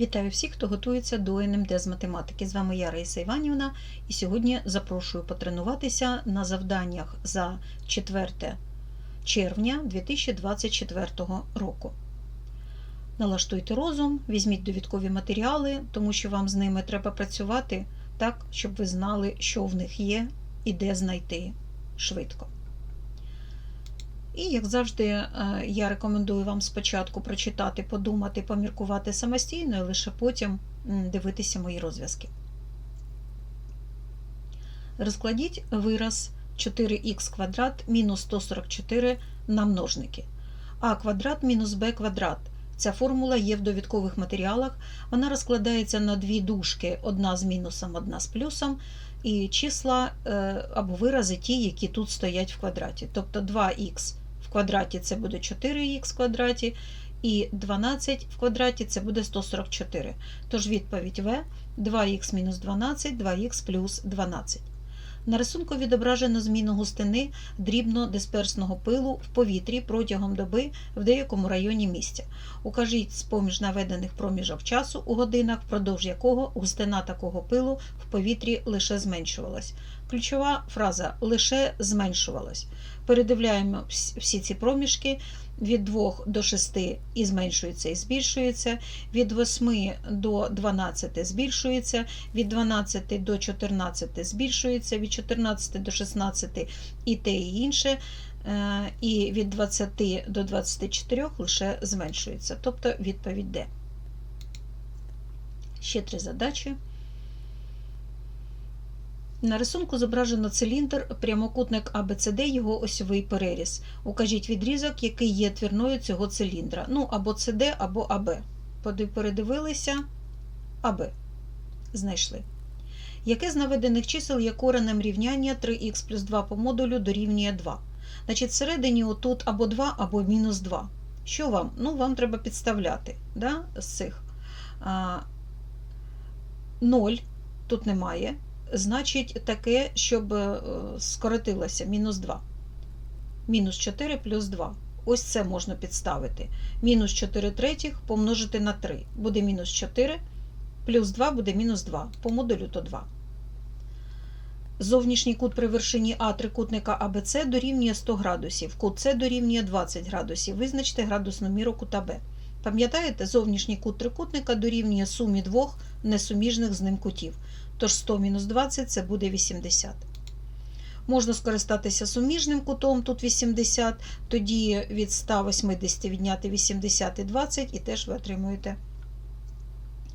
Вітаю всіх, хто готується до НМД з математики. З вами я Раїса Іванівна, і сьогодні запрошую потренуватися на завданнях за 4 червня 2024 року. Налаштуйте розум, візьміть довідкові матеріали, тому що вам з ними треба працювати так, щоб ви знали, що в них є і де знайти швидко. І, як завжди, е, я рекомендую вам спочатку прочитати, подумати, поміркувати самостійно, і лише потім дивитися мої розв'язки. Розкладіть вираз 4х квадрат мінус 144 на множники. А квадрат мінус b квадрат. Ця формула є в довідкових матеріалах. Вона розкладається на дві дужки: одна з мінусом, одна з плюсом, і числа е, або вирази ті, які тут стоять в квадраті. Тобто 2х в квадраті це буде 4х в квадраті, і 12 в квадраті це буде 144. Тож відповідь В 2х мінус 12, 2х плюс 12. На рисунку відображено зміну густини дрібно-дисперсного пилу в повітрі протягом доби в деякому районі місця. Укажіть з-поміж наведених проміжок часу у годинах, впродовж якого густина такого пилу в повітрі лише зменшувалась. Ключова фраза лише зменшувалась. Передивляємо всі ці проміжки від 2 до 6 і зменшується і збільшується, від 8 до 12 збільшується, від 12 до 14 збільшується, від 14 до 16 і те і інше, е, і від 20 до 24 лише зменшується. Тобто відповідь Д. Ще три задачі. На рисунку зображено циліндр, прямокутник ABCD, його осьовий переріз. Укажіть відрізок, який є твірною цього циліндра. Ну, або CD, або АБ. Передивилися АБ. Знайшли. Яке з наведених чисел є коренем рівняння 3х плюс 2 по модулю дорівнює 2? Значить, всередині отут або 2, або мінус 2. Що вам? Ну, вам треба підставляти да, з цих. А, 0 тут немає значить таке, щоб е, скоротилося мінус 2. Мінус 4 плюс 2. Ось це можна підставити. Мінус 4 третіх помножити на 3. Буде мінус 4, плюс 2 буде мінус 2. По модулю то 2. Зовнішній кут при вершині А трикутника АБЦ дорівнює 100 градусів. Кут С дорівнює 20 градусів. Визначте градусну міру кута Б. Пам'ятаєте, зовнішній кут трикутника дорівнює сумі двох несуміжних з ним кутів. Тож 100 мінус 20 це буде 80. Можна скористатися суміжним кутом, тут 80, тоді від 180 відняти 80 і 20, і теж ви отримуєте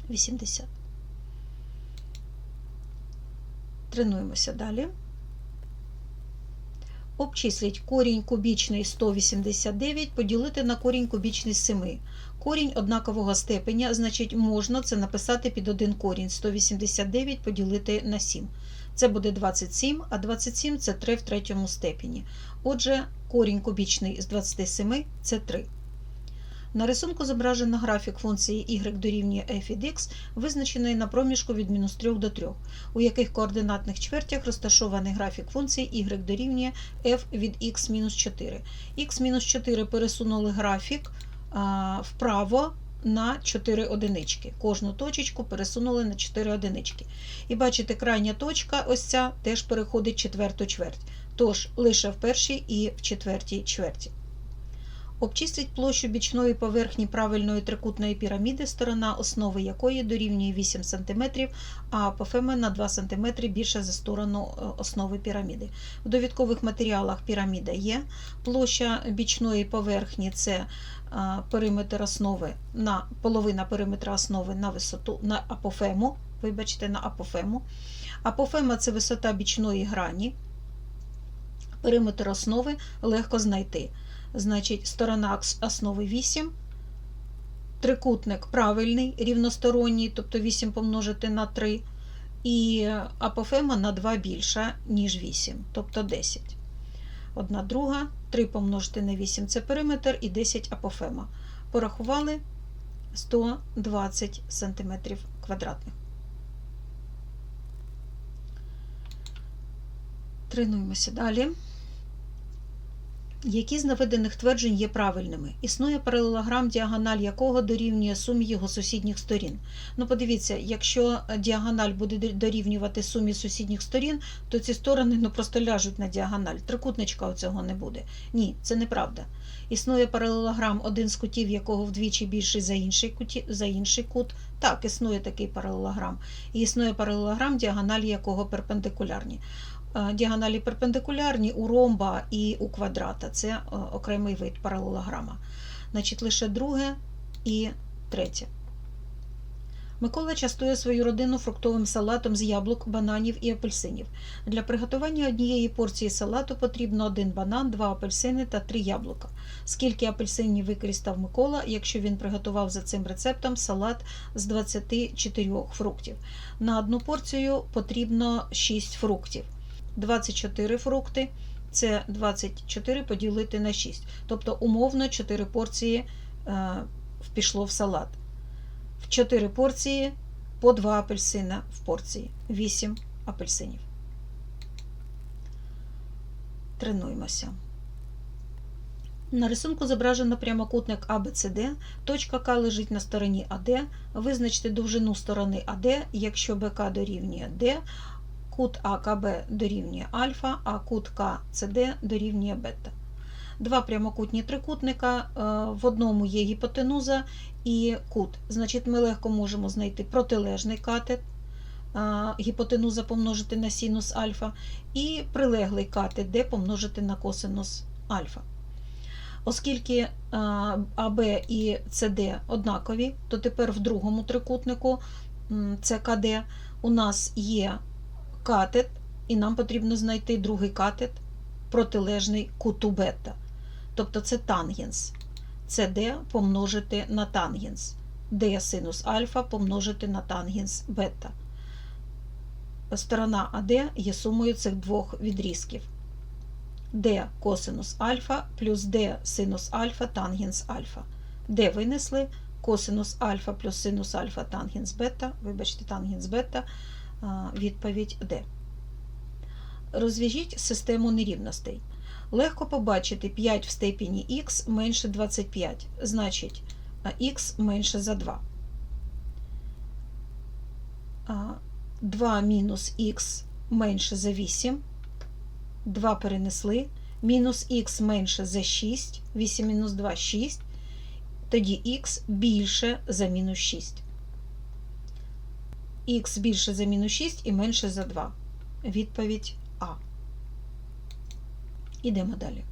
80. Тренуємося далі. Обчисліть корінь кубічний 189 поділити на корінь кубічний 7. Корінь однакового степеня, значить, можна це написати під один корінь 189 поділити на 7. Це буде 27, а 27 це 3 в третьому степені. Отже, корінь кубічний з 27 це 3. На рисунку зображено графік функції y дорівнює f від x, визначений на проміжку від мінус 3 до 3, у яких координатних чвертях розташований графік функції y дорівнює f від x мінус 4. x мінус 4 пересунули графік вправо на 4 одинички. Кожну точечку пересунули на 4 одинички. І бачите, крайня точка, ось ця, теж переходить четверту чверть. Тож лише в першій і в четвертій чверті. Обчисліть площу бічної поверхні правильної трикутної піраміди, сторона основи якої дорівнює 8 см, а апофема на 2 см більше за сторону основи піраміди. В довідкових матеріалах піраміда є. Площа бічної поверхні це периметр основи на половина периметра основи на висоту на апофему. Вибачте, на апофему. Апофема це висота бічної грані. Периметр основи легко знайти. Значить, сторона основи 8, трикутник правильний, рівносторонній, тобто 8 помножити на 3, і апофема на 2 більша, ніж 8, тобто 10. Одна друга, 3 помножити на 8 це периметр і 10 апофема. Порахували 120 см квадратних. Тренуємося далі. Які з наведених тверджень є правильними? Існує паралелограм, діагональ якого дорівнює сумі його сусідніх сторін. Ну, подивіться, якщо діагональ буде дорівнювати сумі сусідніх сторін, то ці сторони ну, просто ляжуть на діагональ. Трикутничка оцього не буде. Ні, це неправда. Існує паралелограм, один з кутів якого вдвічі більший за інший, куті, за інший кут. Так, існує такий паралелограм. І існує паралелограм, діагоналі якого перпендикулярні. Е, Діагоналі перпендикулярні у ромба і у квадрата. Це е, окремий вид паралелограма. Значить, лише друге і третє. Микола частує свою родину фруктовим салатом з яблук, бананів і апельсинів. Для приготування однієї порції салату потрібно один банан, два апельсини та три яблука. Скільки апельсинів використав Микола, якщо він приготував за цим рецептом салат з 24 фруктів. На одну порцію потрібно 6 фруктів. 24 фрукти це 24 поділити на 6. Тобто, умовно, 4 порції е, пішло в салат. В 4 порції по 2 апельсина в порції. 8 апельсинів. Тренуємося. На рисунку зображено прямокутник ABCD. Точка К лежить на стороні АД. Визначте довжину сторони АД, якщо БК дорівнює Д, кут АКБ дорівнює альфа, а кут КЦД дорівнює бета. Два прямокутні трикутника, е, в одному є гіпотенуза і кут. Значить, ми легко можемо знайти протилежний катет, е, гіпотенуза помножити на синус альфа, і прилеглий катет, де помножити на косинус альфа. Оскільки е, АБ і СД однакові, то тепер в другому трикутнику ЦКД у нас є катет, і нам потрібно знайти другий катет, протилежний куту бета. Тобто це тангенс. CD помножити на тангенс. D синус альфа помножити на тангенс бета. Сторона АД є сумою цих двох відрізків. D косинус альфа плюс D синус альфа тангенс альфа. D винесли косинус альфа плюс синус альфа тангенс бета. Вибачте, тангенс бета відповідь Д. Розв'яжіть систему нерівностей. Легко побачити 5 в степені х менше 25, значить х менше за 2. 2 мінус х менше за 8. 2 перенесли. Мінус х менше за 6, 8 мінус 2 6. Тоді х більше за мінус 6 х більше за мінус 6 і менше за 2. Відповідь А. Ідемо далі.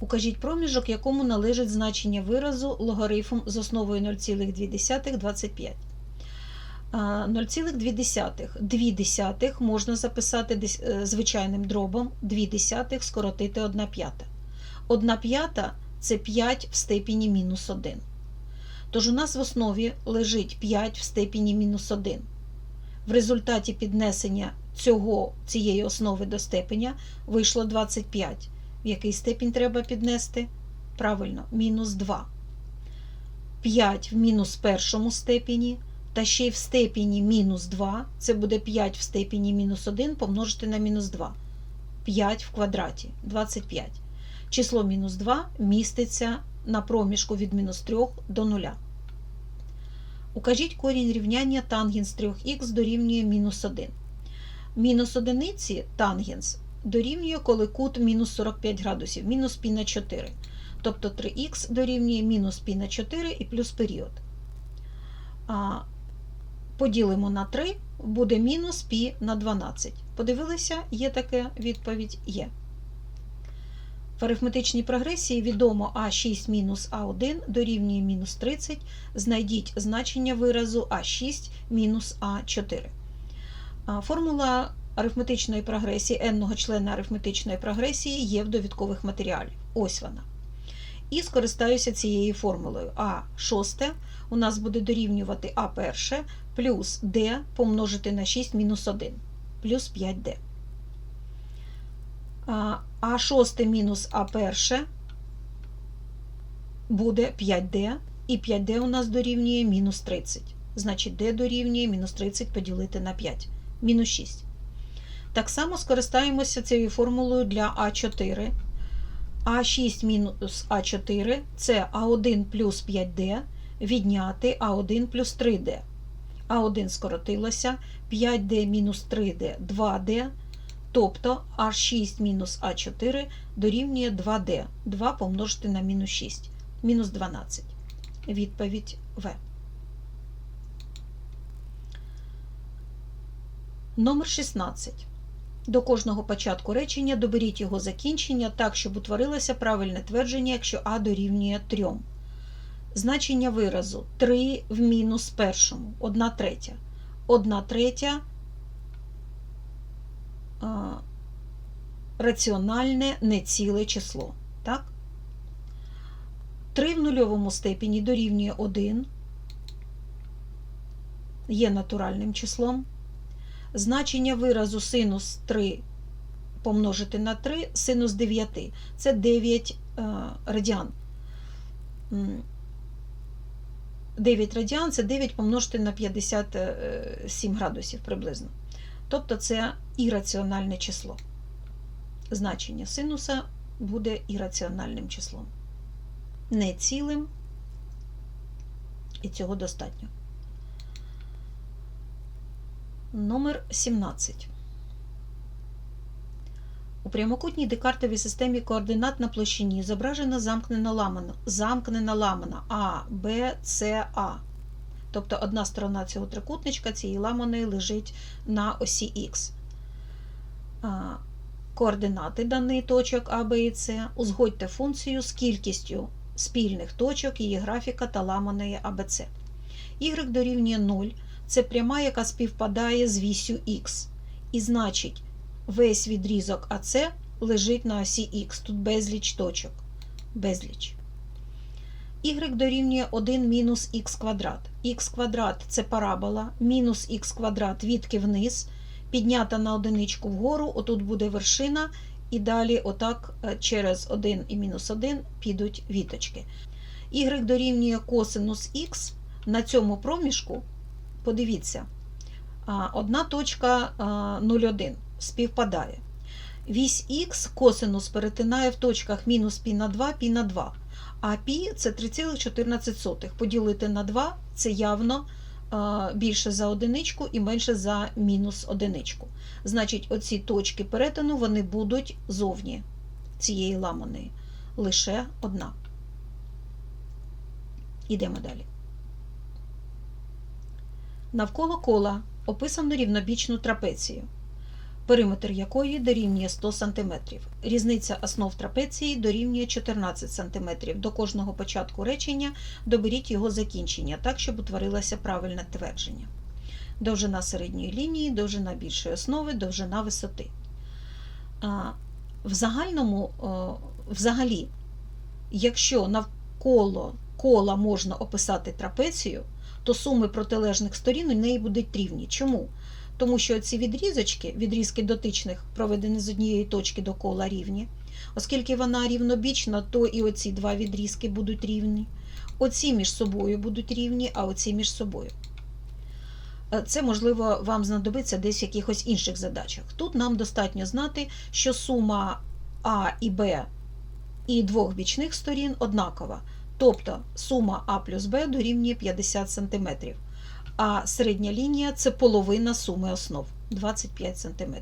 Укажіть проміжок, якому належить значення виразу логарифм з основою 0,2 25. 0,2 2 десятих можна записати е, звичайним дробом 2 десятих скоротити 1 п'ята. 1 п'ята це 5 в степені мінус 1. Тож у нас в основі лежить 5 в степені мінус 1. В результаті піднесення цього, цієї основи до степеня вийшло 25. В який степінь треба піднести? Правильно, мінус 2. 5 в мінус першому степені, та ще й в степені мінус 2, це буде 5 в степені мінус 1 помножити на мінус 2. 5 в квадраті 25. Число мінус 2 міститься на проміжку від мінус 3 до 0. Укажіть корінь рівняння тангенс 3х дорівнює мінус 1. Мінус одиниці тангенс дорівнює, коли кут мінус 45 градусів, мінус пі на 4. Тобто 3х дорівнює мінус пі на 4 і плюс період. А, Поділимо на 3, буде мінус пі на 12. Подивилися, є таке відповідь? Є. В арифметичній прогресії відомо А6 мінус А1 дорівнює мінус 30. Знайдіть значення виразу А6 мінус А4. Формула арифметичної прогресії n-го члена арифметичної прогресії є в довідкових матеріалів. Ось вона. І скористаюся цією формулою. А6 у нас буде дорівнювати А1 плюс d помножити на 6 мінус 1 плюс 5d. А6 мінус А1 буде 5D, і 5D у нас дорівнює мінус 30. Значить, D дорівнює мінус 30 поділити на 5, мінус 6. Так само скористаємося цією формулою для А4. А6 мінус А4 це А1 плюс 5D відняти А1 плюс 3D. А1 скоротилося, 5D мінус 3D 2D, тобто А6 мінус А4 дорівнює 2D. 2 помножити на мінус 6, мінус 12. Відповідь В. Номер 16. До кожного початку речення доберіть його закінчення так, щоб утворилося правильне твердження, якщо А дорівнює 3. Значення виразу 3 в мінус першому, 1 третя. 1 третя раціональне неціле число. Так? 3 в нульовому степені дорівнює 1, є натуральним числом. Значення виразу синус 3 помножити на 3, синус 9 це 9 е, радіан. 9 радіан це 9 помножити на 57 градусів приблизно. Тобто це ірраціональне число. Значення синуса буде ірраціональним числом. Не цілим, і цього достатньо. Номер 17. У прямокутній декартовій системі координат на площині зображена замкнена ламана, замкнена ламана А, Б, С, А. Тобто одна сторона цього трикутничка цієї ламаної лежить на осі Х. Координати даних точок А, Б і С. Узгодьте функцію з кількістю спільних точок її графіка та ламаної АБЦ. Y дорівнює 0 це пряма, яка співпадає з вісю Х. І значить, весь відрізок АЦ лежить на осі Х. Тут безліч точок. Безліч. Y дорівнює 1 мінус х квадрат. Х квадрат це парабола, мінус х квадрат відки вниз, піднята на одиничку вгору, отут буде вершина, і далі отак е, через 1 і мінус 1 підуть віточки. Y дорівнює косинус х на цьому проміжку. Подивіться, одна точка 0,1 співпадає. Вісь х косинус перетинає в точках мінус пі на 2, пі на 2. А пі це 3,14. Поділити на 2 це явно більше за одиничку і менше за мінус одиничку. Значить, оці точки перетину вони будуть зовні цієї ламаної. Лише одна. Ідемо далі. Навколо кола описано рівнобічну трапецію, периметр якої дорівнює 100 см. Різниця основ трапеції дорівнює 14 см. До кожного початку речення доберіть його закінчення, так, щоб утворилося правильне твердження. Довжина середньої лінії, довжина більшої основи, довжина висоти. В загальному, взагалі, якщо навколо кола можна описати трапецію, то суми протилежних сторін у неї будуть рівні. Чому? Тому що ці відрізочки, відрізки дотичних, проведені з однієї точки до кола рівні. Оскільки вона рівнобічна, то і оці два відрізки будуть рівні. Оці між собою будуть рівні, а оці між собою. Це, можливо, вам знадобиться десь в якихось інших задачах. Тут нам достатньо знати, що сума А і Б і двох бічних сторін однакова. Тобто сума А плюс Б дорівнює 50 см. А середня лінія це половина суми основ 25 см.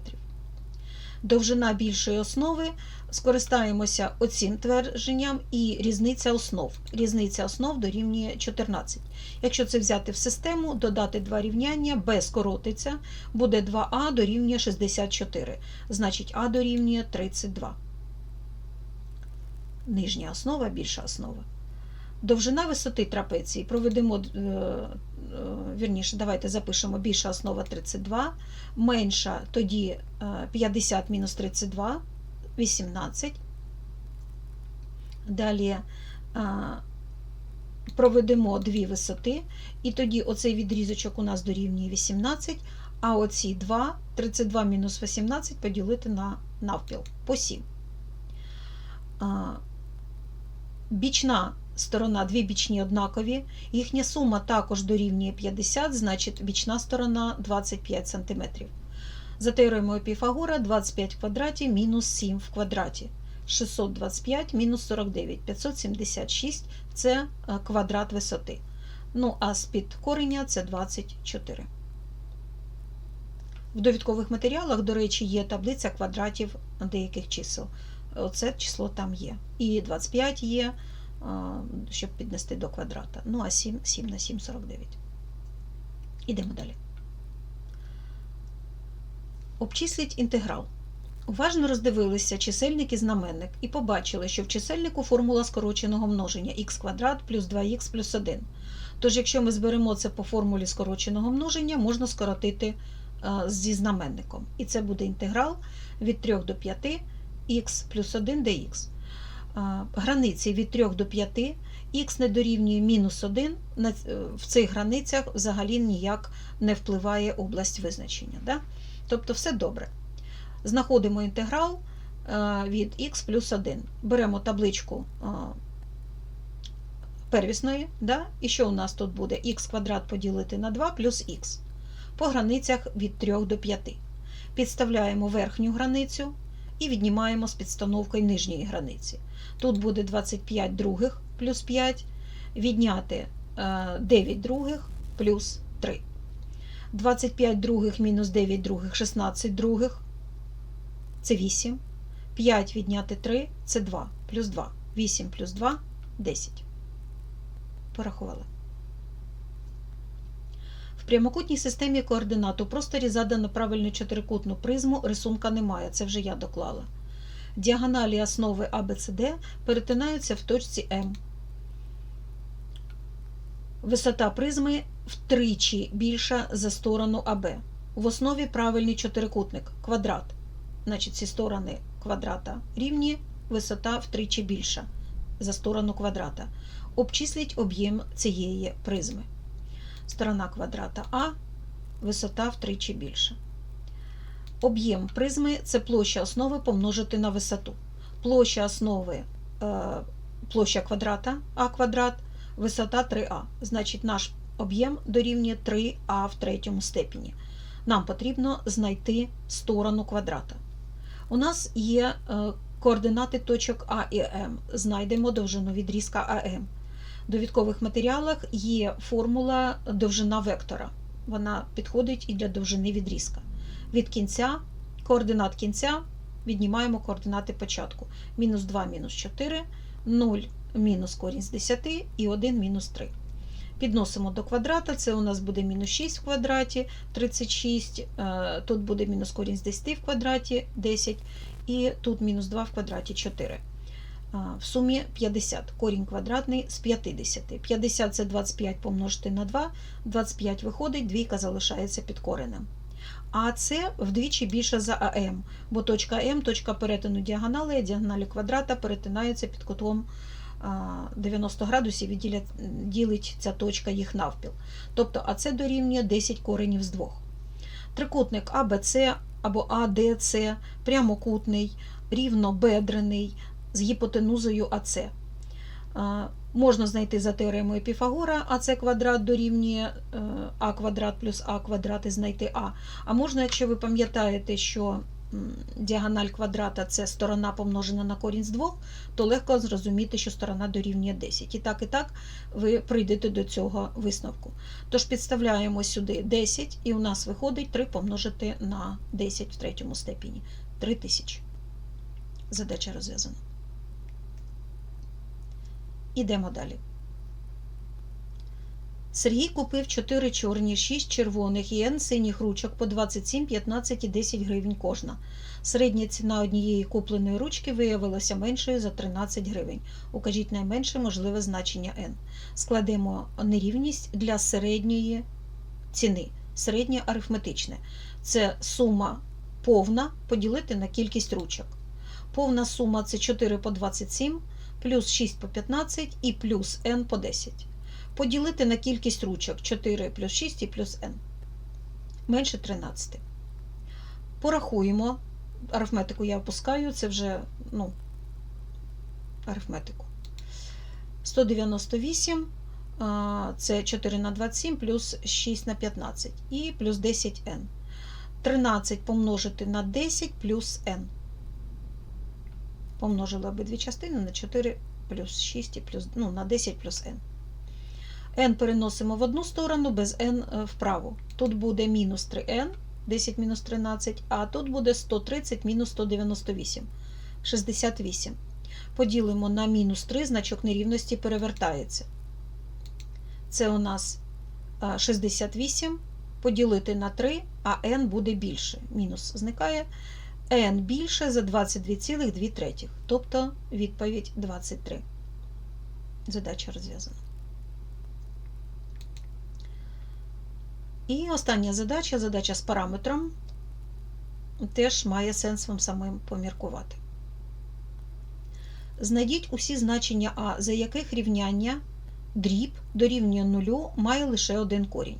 Довжина більшої основи скористаємося оцим твердженням і різниця основ. Різниця основ дорівнює 14. Якщо це взяти в систему, додати два рівняння, Б скоротиться, буде 2А дорівнює 64. Значить, А дорівнює 32. Нижня основа більша основа. Довжина висоти трапеції проведемо, вірніше, давайте запишемо більша основа 32, менша тоді 50 мінус 32, 18. Далі проведемо дві висоти, і тоді оцей відрізочок у нас дорівнює 18, а оці 2, 32 мінус 18 поділити на навпіл по 7. Бічна сторона, дві бічні однакові, їхня сума також дорівнює 50, значить бічна сторона 25 см. За теоремою Піфагора 25 в квадраті мінус 7 в квадраті. 625 мінус 49, 576 це е, квадрат висоти. Ну, а з-під кореня це 24. В довідкових матеріалах, до речі, є таблиця квадратів деяких чисел. Оце число там є. І 25 є, щоб піднести до квадрата. Ну, а 7, 7 на 7 – 49. Ідемо далі. Обчисліть інтеграл. Уважно роздивилися чисельник і знаменник і побачили, що в чисельнику формула скороченого множення х квадрат плюс 2х плюс 1. Тож, якщо ми зберемо це по формулі скороченого множення, можна скоротити е, зі знаменником. І це буде інтеграл від 3 до 5 х плюс 1 dx. Границі від 3 до 5 х не дорівнює мінус 1, е, в цих границях взагалі ніяк не впливає область визначення. Да? Тобто все добре. Знаходимо інтеграл е, від х плюс 1. Беремо табличку е, первісної, да? і що у нас тут буде? х квадрат поділити на 2 плюс х. По границях від 3 до 5. Підставляємо верхню границю і віднімаємо з підстановкою нижньої границі. Тут буде 25 других плюс 5, відняти е, 9 других плюс 3. 25 других мінус 9 других 16 других це 8. 5 відняти 3 це 2 плюс 2. 8 плюс 2 10. Порахували. В прямокутній системі координат у просторі задано правильну чотирикутну призму, рисунка немає, це вже я доклала. Діагоналі основи ABCD перетинаються в точці М. Висота призми втричі більша за сторону АБ. В основі правильний чотирикутник квадрат. Значить, ці сторони квадрата рівні, висота втричі більша за сторону квадрата. Обчисліть об'єм цієї призми. Сторона квадрата А, висота втричі більша. Об'єм призми це площа основи помножити на висоту. Площа основи е, площа квадрата А квадрат, висота 3А. Значить, наш об'єм дорівнює 3А в третьому степені. Нам потрібно знайти сторону квадрата. У нас є е, координати точок А і М. Знайдемо довжину відрізка АМ. Довідкових матеріалах є формула довжина вектора. Вона підходить і для довжини відрізка. Від кінця, координат кінця віднімаємо координати початку. Мінус 2 мінус 4, 0 мінус корінь з 10 і 1 мінус 3. Підносимо до квадрата, це у нас буде мінус 6 в квадраті, 36, е, тут буде мінус корінь з 10 в квадраті 10, і тут мінус 2 в квадраті 4. В сумі 50. Корінь квадратний з 50. 50 це 25 помножити на 2, 25 виходить, двійка залишається під коренем. А це вдвічі більше за АМ, бо точка М, точка перетину діагонали, а діагоналі квадрата перетинаються під кутом 90 градусів і ділить ця точка їх навпіл. Тобто АЦ дорівнює 10 коренів з 2. Трикутник АБЦ або АДЦ прямокутний, рівнобедрений з гіпотенузою АЦ. Можна знайти за теоремою Піфагора АЦ квадрат дорівнює е, А квадрат плюс А квадрат і знайти А. А можна, якщо ви пам'ятаєте, що діагональ квадрата це сторона помножена на корінь з двох, то легко зрозуміти, що сторона дорівнює 10. І так, і так ви прийдете до цього висновку. Тож підставляємо сюди 10, і у нас виходить 3 помножити на 10 в третьому степені. 3000. Задача розв'язана. Ідемо далі. Сергій купив 4 чорні, 6 червоних і N синіх ручок по 27, 15 і 10 гривень кожна. Середня ціна однієї купленої ручки виявилася меншою за 13 гривень. Укажіть найменше можливе значення N. Складемо нерівність для середньої ціни. Середнє арифметичне. Це сума повна поділити на кількість ручок. Повна сума це 4 по 27, плюс 6 по 15 і плюс n по 10. Поділити на кількість ручок 4 плюс 6 і плюс n. Менше 13. Порахуємо. Арифметику я опускаю, це вже ну, арифметику. 198 це 4 на 27 плюс 6 на 15 і плюс 10n. 13 помножити на 10 плюс n. Помножили обидві частини на 4 плюс 6 і плюс, ну, на 10 плюс n. n переносимо в одну сторону, без n вправо. Тут буде мінус 3n, 10 мінус 13, а тут буде 130 мінус 198, 68. Поділимо на мінус 3, значок нерівності перевертається. Це у нас 68 поділити на 3, а n буде більше. Мінус зникає. N більше за 22,2 тобто відповідь 23. Задача розв'язана. І остання задача, задача з параметром, теж має сенс вам самим поміркувати. Знайдіть усі значення А, за яких рівняння дріб дорівнює нулю має лише один корінь.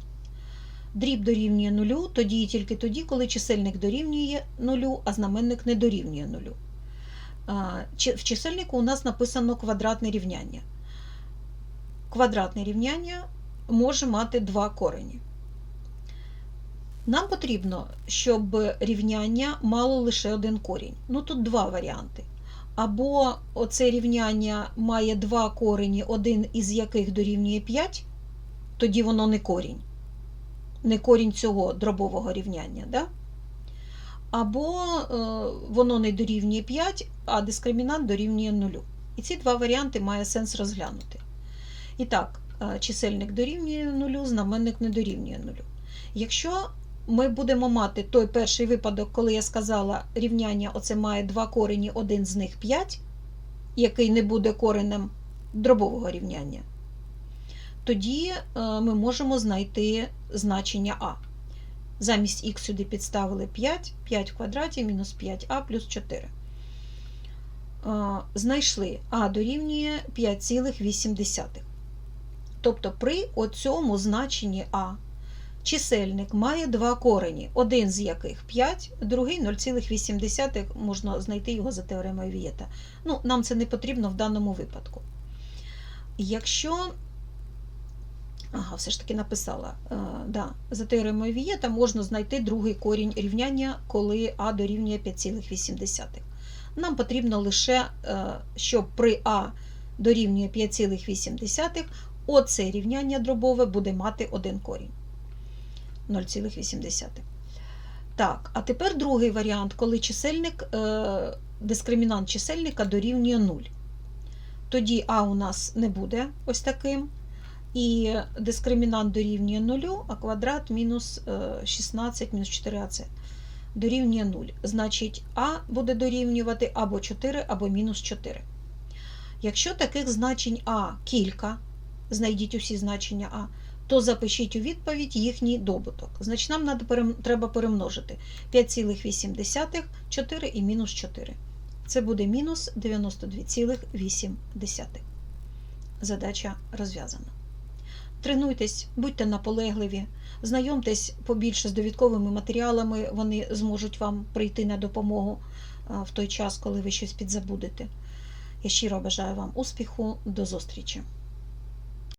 Дріб дорівнює нулю тоді і тільки тоді, коли чисельник дорівнює нулю, а знаменник не дорівнює нулю. В чисельнику у нас написано квадратне рівняння. Квадратне рівняння може мати два корені. Нам потрібно, щоб рівняння мало лише один корінь. Ну тут два варіанти. Або оце рівняння має два корені, один із яких дорівнює 5, тоді воно не корінь, не корінь цього дробового рівняння. Да? Або е, воно не дорівнює 5, а дискримінант дорівнює 0. І ці два варіанти має сенс розглянути. І так, е, чисельник дорівнює 0, знаменник не дорівнює 0. Якщо ми будемо мати той перший випадок, коли я сказала, рівняння оце має два корені, один з них 5, який не буде коренем дробового рівняння, тоді е, ми можемо знайти значення А. Замість х сюди підставили 5, 5 в квадраті мінус 5а плюс 4. Е, знайшли А дорівнює 5,8. Тобто при оцьому значенні А Чисельник має два корені, один з яких 5, другий 0,8, можна знайти його за теоремою Вієта. Ну, Нам це не потрібно в даному випадку. Якщо, ага, все ж таки написала, е, да, за теоремою Вієта можна знайти другий корінь рівняння, коли А дорівнює 5,8. Нам потрібно лише, е, щоб при А дорівнює 5,8, оце рівняння дробове буде мати один корінь. 0,8. Так, а тепер другий варіант, коли чисельник, е, дискримінант чисельника дорівнює 0. Тоді А у нас не буде ось таким. І дискримінант дорівнює 0, а квадрат мінус 16 мінус 4АЦ дорівнює 0. Значить, А буде дорівнювати або 4, або мінус 4. Якщо таких значень А кілька, знайдіть усі значення А, то запишіть у відповідь їхній добуток. Значить, нам треба перемножити 5,8, 4 і мінус 4. Це буде мінус 92,8. Задача розв'язана. Тренуйтесь, будьте наполегливі, знайомтесь побільше з довідковими матеріалами, вони зможуть вам прийти на допомогу в той час, коли ви щось підзабудете. Я щиро бажаю вам успіху, до зустрічі!